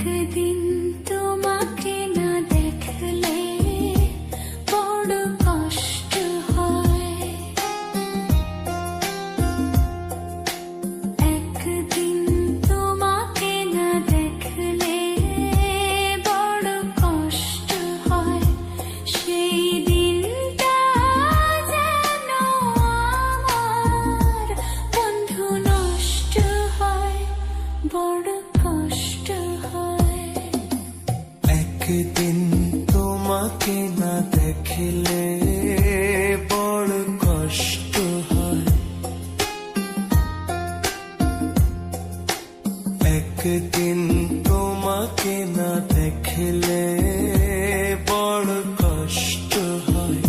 कदी না দেখিলে বড় কষ্ট হয়। একদিন তোমাকে না দেখিলে বড় কষ্ট হয়।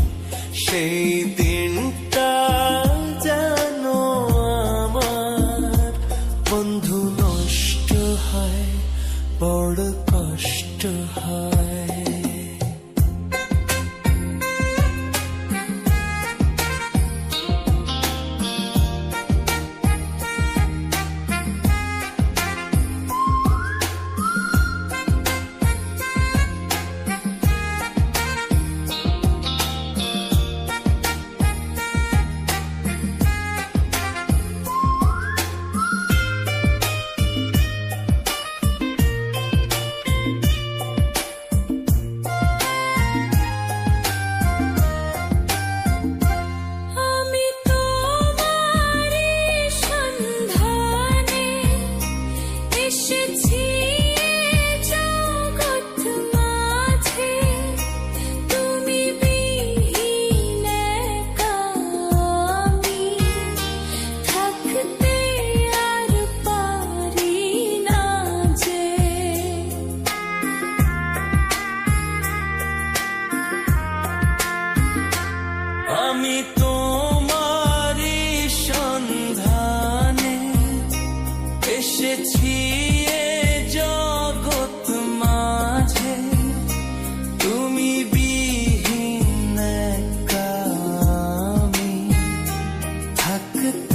সেই দিনটা বন্ধু হয়, বড় কষ্ট হয়। এসেছি জগৎ মাঝে। তুমি বিহীন আমি থাকতে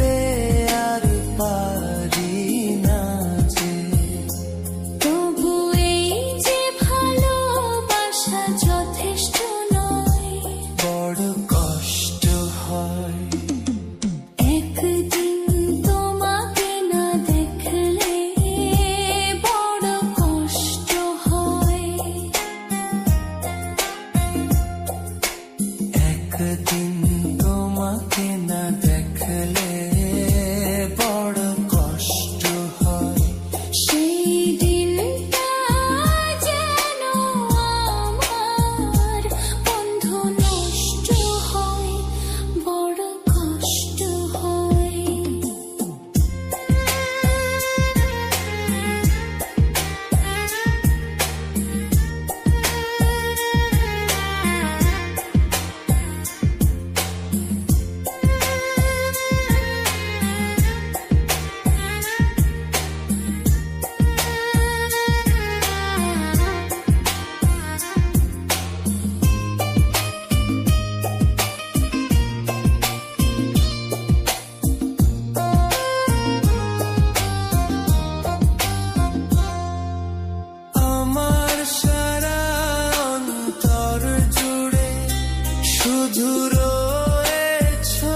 জুড়োয়েছো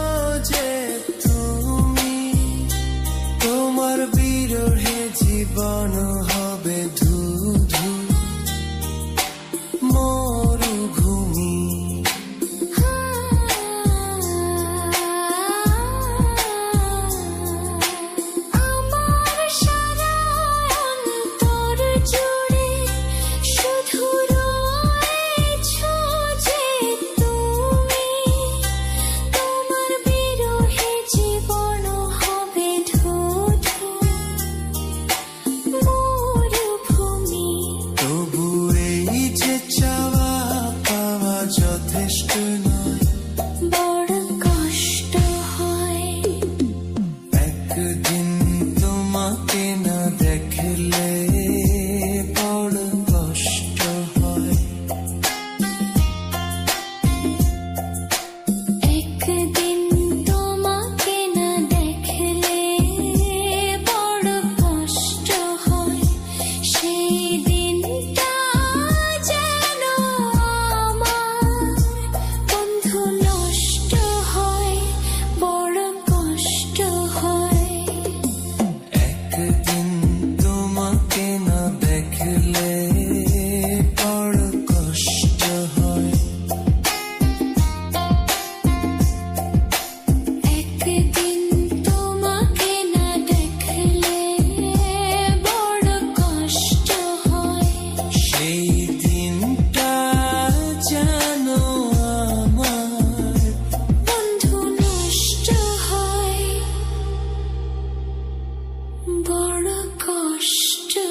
যে তুমি তোমার বিরহে জীবন pushed to